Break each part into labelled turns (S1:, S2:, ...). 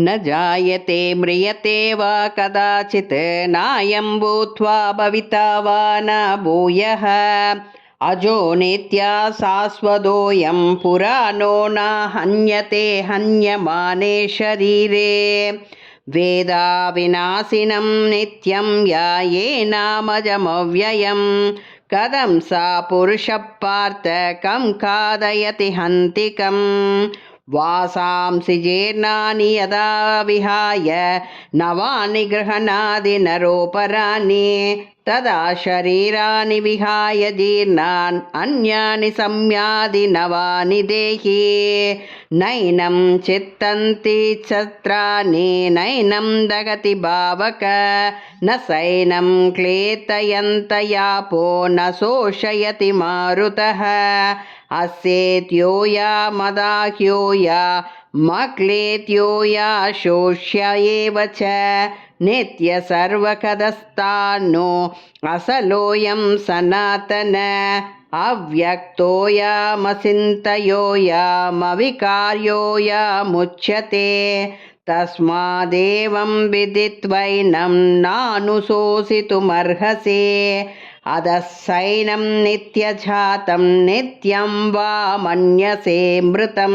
S1: न जायते म्रियते वा कदाचित् नायं भूत्वा भविता वा न भूयः अजो नित्या शाश्वतोऽयं पुराणो न हन्यते हन्यमाने शरीरे वेदाविनाशिनं नित्यं यायेनामजमव्ययं कथं सा पुरुषः पार्थ कं खादयति हन्तिकम् वासांसि जीर्णानि यदा विहाय नवानि गृह्णादि नरोपराणि तदा शरीराणि विहाय जीर्णान् अन्यानि संयादि नवानि देहि नैनं चित्तन्ति छत्राणि नैनं दगति भावक न सैनं क्लेतयन्तयापो न शोषयति मारुतः अस्येत्यो या मदाह्यो या मक्लेत्यो या शोष्य एव च नित्यसर्वकदस्तान्नो असलोऽयं सनातन अव्यक्तो यामचिन्तयो यामविकार्यो यामुच्यते तस्मादेवं विदित्वैनं नानुशोसितुमर्हसि अधः सैनं नित्यजातं नित्यं वा मन्यसे मृतं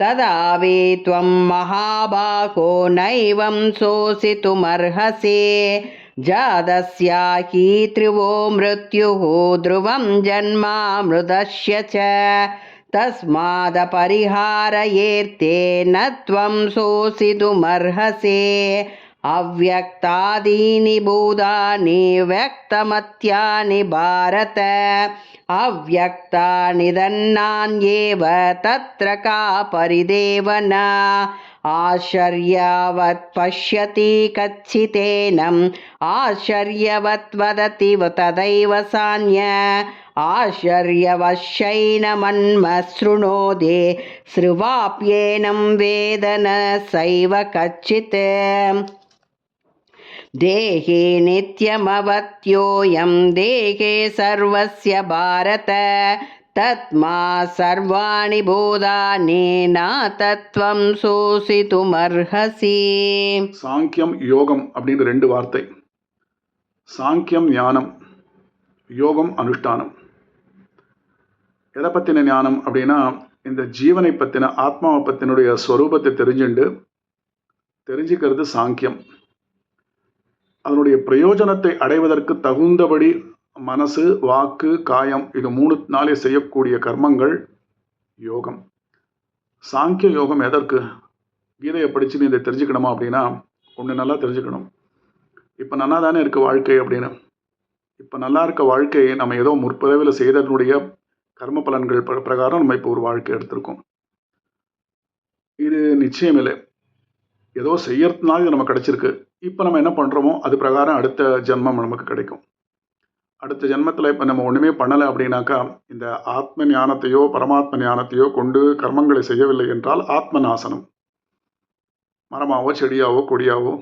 S1: తదా వే త్వం మహాబాహో నైవం శోషితుమర్హసి. జాదస్యాహి త్రివో మృత్యు ధ్రువం జన్మామృదస్య చ. తస్మాదపరిహారయేర్తే నత్వం శోషితుమర్హసి. అవ్యక్తాదీని భూతాని వ్యక్తమత్యాని భారత. व्यक्तमत्यानि भारत अव्यक्तानि दन्नान्येव तत्र का परिदेवना आश्चर्यवत् पश्यति कच्चितेनम् आश्चर्यवत् वदति तदैव सान्य आश्चर्यवश्यैनमन्मशृणोदे श्रुवाप्येनं वेद न सैव कच्चित् देहे नित्यमवत्योऽयं देहे सर्वस्य भारत तत्मा सर्वाणि भूतानि न तत्त्वं शोषितुमर्हसि
S2: சாங்கியம் யோகம் அப்படின்னு ரெண்டு வார்த்தை சாங்கியம் ஞானம் யோகம் அனுஷ்டானம் எதை பற்றின ஞானம் அப்படின்னா இந்த ஜீவனை பற்றின ஆத்மாவை பற்றினுடைய ஸ்வரூபத்தை தெரிஞ்சுண்டு தெரிஞ்சுக்கிறது சாங்கியம் அதனுடைய பிரயோஜனத்தை அடைவதற்கு தகுந்தபடி மனசு வாக்கு காயம் இது மூணு நாளே செய்யக்கூடிய கர்மங்கள் யோகம். சாங்கிய யோகம் எதற்கு? கீதையை படிச்சு நீ இதை தெரிஞ்சுக்கணுமா அப்படின்னா ஒன்று நல்லா தெரிஞ்சுக்கணும். இப்போ நல்லா தானே இருக்க வாழ்க்கை அப்படின்னு. இப்போ நல்லா இருக்க வாழ்க்கையை நம்ம ஏதோ முற்பதவியில் செய்ததனுடைய கர்ம பலன்கள் பிரகாரம் நம்ம இப்போ ஒரு வாழ்க்கை எடுத்திருக்கோம். இது நிச்சயம் இல்லை ஏதோ செய்யறதுனால இது நமக்கு கிடைச்சிருக்கு. இப்போ நம்ம என்ன பண்ணுறோமோ அது பிரகாரம் அடுத்த ஜென்மம் நமக்கு கிடைக்கும். அடுத்த ஜென்மத்தில் இப்போ நம்ம ஒன்றுமே பண்ணலை அப்படின்னாக்கா இந்த ஆத்ம ஞானத்தையோ பரமாத்ம ஞானத்தையோ கொண்டு கர்மங்களை செய்யவில்லை என்றால் ஆத்ம நாசனம் மரமாவோ செடியாவோ கொடியாவோ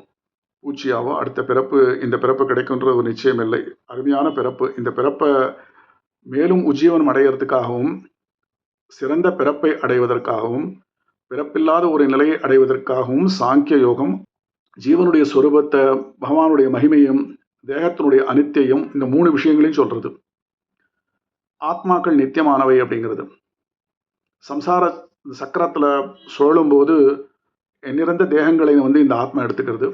S2: பூச்சியாவோ அடுத்த பிறப்பு இந்த பிறப்பு கிடைக்குன்ற ஒரு நிச்சயம் இல்லை. அருமையான பிறப்பு. இந்த பிறப்பை மேலும் உஜ்ஜீவனம் அடைகிறதுக்காகவும் சிறந்த பிறப்பை அடைவதற்காகவும் பிறப்பில்லாத ஒரு நிலையை அடைவதற்காகவும் சாங்கிய யோகம் ஜீவனுடைய சொரூபத்தை பகவானுடைய மகிமையும் தேகத்தினுடைய அனித்தியம் இந்த மூணு விஷயங்களையும் சொல்றது. ஆத்மாக்கள் நித்தியமானவை அப்படிங்கிறது. சம்சார சக்கரத்தில் சுழலும்போது நிறந்த தேகங்களை வந்து இந்த ஆத்மா எடுத்துக்கிறது.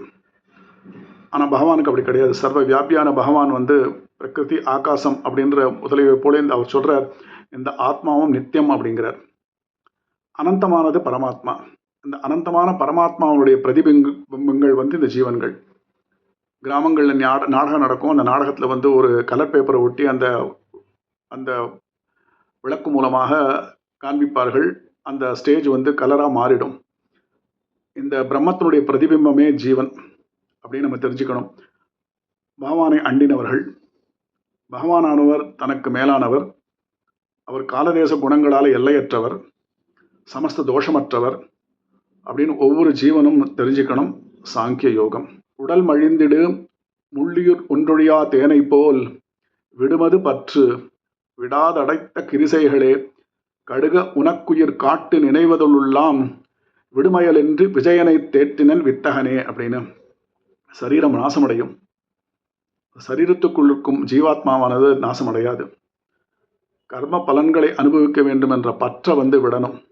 S2: ஆனால் பகவானுக்கு அப்படி கிடையாது. சர்வ வியாபியான பகவான் வந்து பிரகிருதி ஆகாசம் அப்படின்ற முதலிய போல இந்த அவர் சொல்கிறார் இந்த ஆத்மாவும் நித்தியம் அப்படிங்கிறார். அனந்தமானது பரமாத்மா. இந்த அனந்தமான பரமாத்மாவுடைய பிரதிபிம்பங்கள் வந்து இந்த ஜீவன்கள். கிராமங்களில் நாடகம் நடக்கும். அந்த நாடகத்தில் வந்து ஒரு கலர் பேப்பரை ஒட்டி அந்த அந்த விளக்கு மூலமாக காண்பிப்பார்கள். அந்த ஸ்டேஜ் வந்து கலராக மாறிடும். இந்த பிரம்மத்தினுடைய பிரதிபிம்பமே ஜீவன் அப்படின்னு நம்ம தெரிஞ்சுக்கணும். பகவானை அண்டினவர்கள். பகவானானவர் தனக்கு மேலானவர். அவர் காலதேச குணங்களால் எல்லையற்றவர். சமஸ்த தோஷமற்றவர் அப்படின்னு ஒவ்வொரு ஜீவனும் தெரிஞ்சுக்கணும். சாங்கிய யோகம். உடல் மழிந்திடு முள்ளியுர் ஒன்றொழியா தேனை போல் விடுமது பற்று விடாதடைத்த கிரிசைகளே கடுக உனக்குயிர் காட்டு நினைவதுள்ளாம் விடுமயல் என்று விஜயனை தேற்றினன் வித்தகனே அப்படின்னு. சரீரம் நாசமடையும். சரீரத்துக்குள் இருக்கும் ஜீவாத்மாவானது நாசமடையாது. கர்ம பலன்களை அனுபவிக்க வேண்டும் என்ற பற்ற வந்து விடணும்.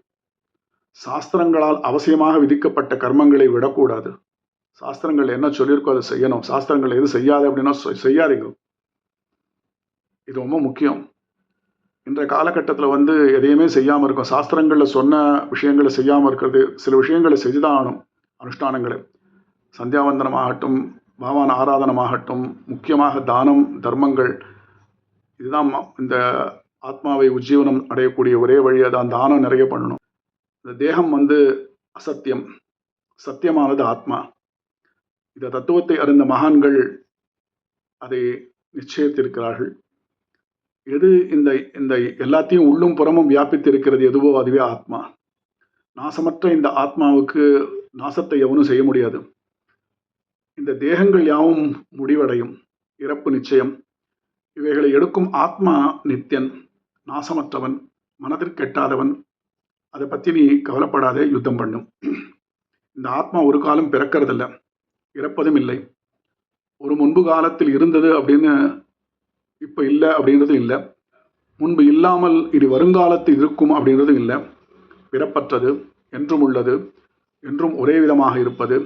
S2: சாஸ்திரங்களால் அவசியமாக விதிக்கப்பட்ட கர்மங்களை விடக்கூடாது. சாஸ்திரங்கள் என்ன சொல்லியிருக்கோ அதை செய்யணும். சாஸ்திரங்கள் எது செய்யாது அப்படின்னா செய்யாதீங்க. இது ரொம்ப முக்கியம். இன்றைய காலகட்டத்தில் வந்து எதையுமே செய்யாமல் இருக்கும். சாஸ்திரங்களில் சொன்ன விஷயங்களை செய்யாமல் இருக்கிறது சில விஷயங்களை செய்துதான் ஆகணும் அனுஷ்டானங்களை. சந்தியாவந்தனமாகட்டும் பகவான் ஆராதனமாகட்டும் முக்கியமாக தானம் தர்மங்கள் இதுதான் இந்த ஆத்மாவை உஜ்ஜீவனம் அடையக்கூடிய ஒரே வழி அதான் தானம் நிறைய பண்ணணும். இந்த தேகம் வந்து அசத்தியம். சத்தியமானது ஆத்மா. இந்த தத்துவத்தை அறிந்த மகான்கள் அதை நிச்சயித்திருக்கிறார்கள். எது இந்த இந்த எல்லாத்தையும் உள்ளும் புறமும் வியாபித்திருக்கிறது எதுவோ அதுவே ஆத்மா. நாசமற்ற இந்த ஆத்மாவுக்கு நாசத்தை எவனும் செய்ய முடியாது. இந்த தேகங்கள் யாவும் முடிவடையும். இறப்பு நிச்சயம். இவைகளை எடுக்கும் ஆத்மா நித்தியன் நாசமற்றவன் மனதிற்கு எட்டாதவன் அதை பற்றி நீ கவலைப்படாதே யுத்தம் பண்ணும். இந்த ஆத்மா ஒரு காலம் பிறக்கறதில்ல இறப்பதும் இல்லை. ஒரு முன்பு காலத்தில் இருந்தது அப்படின்னு இப்போ இல்லை அப்படின்றது இல்லை. முன்பு இல்லாமல் இது வருங்காலத்தில் இருக்கும் அப்படின்றது இல்லை. பிறப்பற்றது என்றும் உள்ளது என்றும் ஒரே விதமாக இருப்பது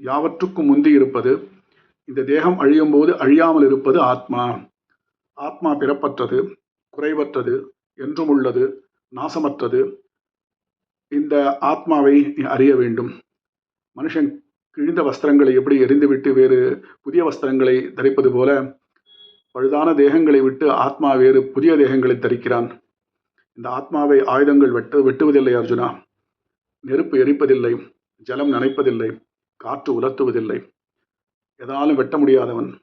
S2: யாவற்றுக்கும் முந்தி இருப்பது இந்த தேகம் அழியும் போது அழியாமல் இருப்பது ஆத்மா. ஆத்மா பிறப்பற்றது குறைவற்றது என்றும் உள்ளது நாசமற்றது இந்த ஆத்மாவை நீ அறிய வேண்டும். மனுஷன் கிழிந்த வஸ்திரங்களை எப்படி எரிந்துவிட்டு வேறு புதிய வஸ்திரங்களை தரிப்பது போல பழுதான தேகங்களை விட்டு ஆத்மா வேறு புதிய தேகங்களை தரிக்கிறான். இந்த ஆத்மாவை ஆயுதங்கள் வெட்டு வெட்டுவதில்லை அர்ஜுனா. நெருப்பு எரிப்பதில்லை ஜலம் நனைப்பதில்லை காற்று உலர்த்துவதில்லை. எதாலும் வெட்ட முடியாதவன்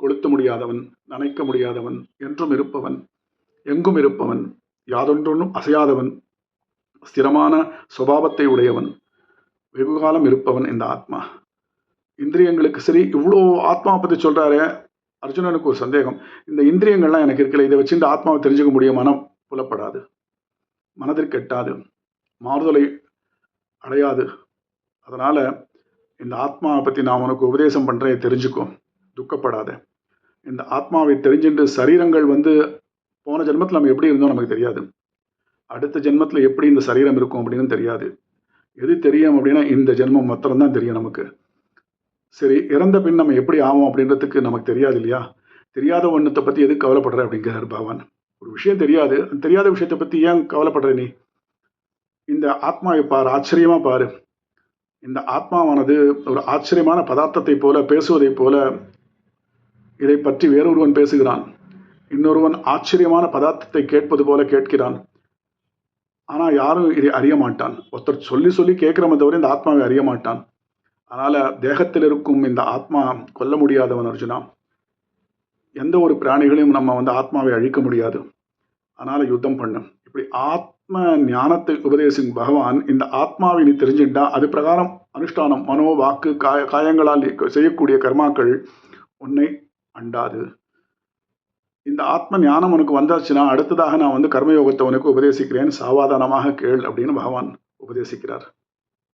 S2: கொளுத்த முடியாதவன் நனைக்க முடியாதவன் என்றும் இருப்பவன் எங்கும் இருப்பவன் யாதொன்றொன்றும் அசையாதவன் ஸ்திரமான சுபாவத்தை உடையவன் வெகுகாலம் இருப்பவன் இந்த ஆத்மா. இந்திரியங்களுக்கு சரி இவ்வளோ ஆத்மாவை பற்றி சொல்கிறாரு அர்ஜுனனுக்கு ஒரு சந்தேகம். இந்த இந்திரியங்கள்லாம் எனக்கு இருக்கல இதை வச்சு இந்த ஆத்மாவை தெரிஞ்சுக்க முடியும் மனம் புலப்படாது. மனதிற்கு எட்டாது மாறுதலை அடையாது. அதனால் இந்த ஆத்மாவை பற்றி நான் உனக்கு உபதேசம் பண்ணுறேன் தெரிஞ்சுக்கோ. துக்கப்படாத. இந்த ஆத்மாவை தெரிஞ்சுட்டு சரீரங்கள் வந்து போன ஜென்மத்தில் நம்ம எப்படி இருந்தோம் நமக்கு தெரியாது. அடுத்த ஜென்மத்தில் எப்படி இந்த சரீரம் இருக்கும் அப்படின்னு தெரியாது. எது தெரியும் அப்படின்னா இந்த ஜென்மம் மாத்திரம்தான் தெரியும் நமக்கு. சரி இறந்த பின் நம்ம எப்படி ஆகும் அப்படின்றதுக்கு நமக்கு தெரியாது இல்லையா? தெரியாத ஒன்றத்தை பற்றி எது கவலைப்படுற அப்படிங்கிறார் பகவான். ஒரு விஷயம் தெரியாது. அந்த தெரியாத விஷயத்தை பற்றி ஏன் கவலைப்படுற நீ? இந்த ஆத்மாவை பாரு ஆச்சரியமாக பாரு. இந்த ஆத்மாவானது ஒரு ஆச்சரியமான பதார்த்தத்தை போல பேசுவதைப் போல இதை பற்றி வேறொருவன் பேசுகிறான். இன்னொருவன் ஆச்சரியமான பதார்த்தத்தை கேட்பது போல கேட்கிறான். ஆனால் யாரும் இதை அறிய மாட்டான். ஒருத்தர் சொல்லி சொல்லி கேட்குறமே தவிர இந்த ஆத்மாவை அறிய மாட்டான். அதனால் தேகத்தில் இருக்கும் இந்த ஆத்மா கொல்ல முடியாதவன் அர்ஜுனா. எந்த ஒரு பிராணிகளையும் நம்ம வந்து ஆத்மாவை அழிக்க முடியாது. அதனால் யுத்தம் பண்ணும் இப்படி ஆத்ம ஞானத்தை உபதேசிங் பகவான் இந்த ஆத்மாவை நீ தெரிஞ்சுட்டா அது பிரகாரம் அனுஷ்டானம் மனோ வாக்கு காய காயங்களால் செய்யக்கூடிய கர்மாக்கள் உன்னை அண்டாது. இந்த ஆத்ம ஞானம் உனக்கு வந்தாச்சுன்னா அடுத்ததாக நான் வந்து கர்மயோகத்தை உனக்கு உபதேசிக்கிறேன் சாவாதானமாக கேள் அப்படின்னு பகவான் உபதேசிக்கிறார்.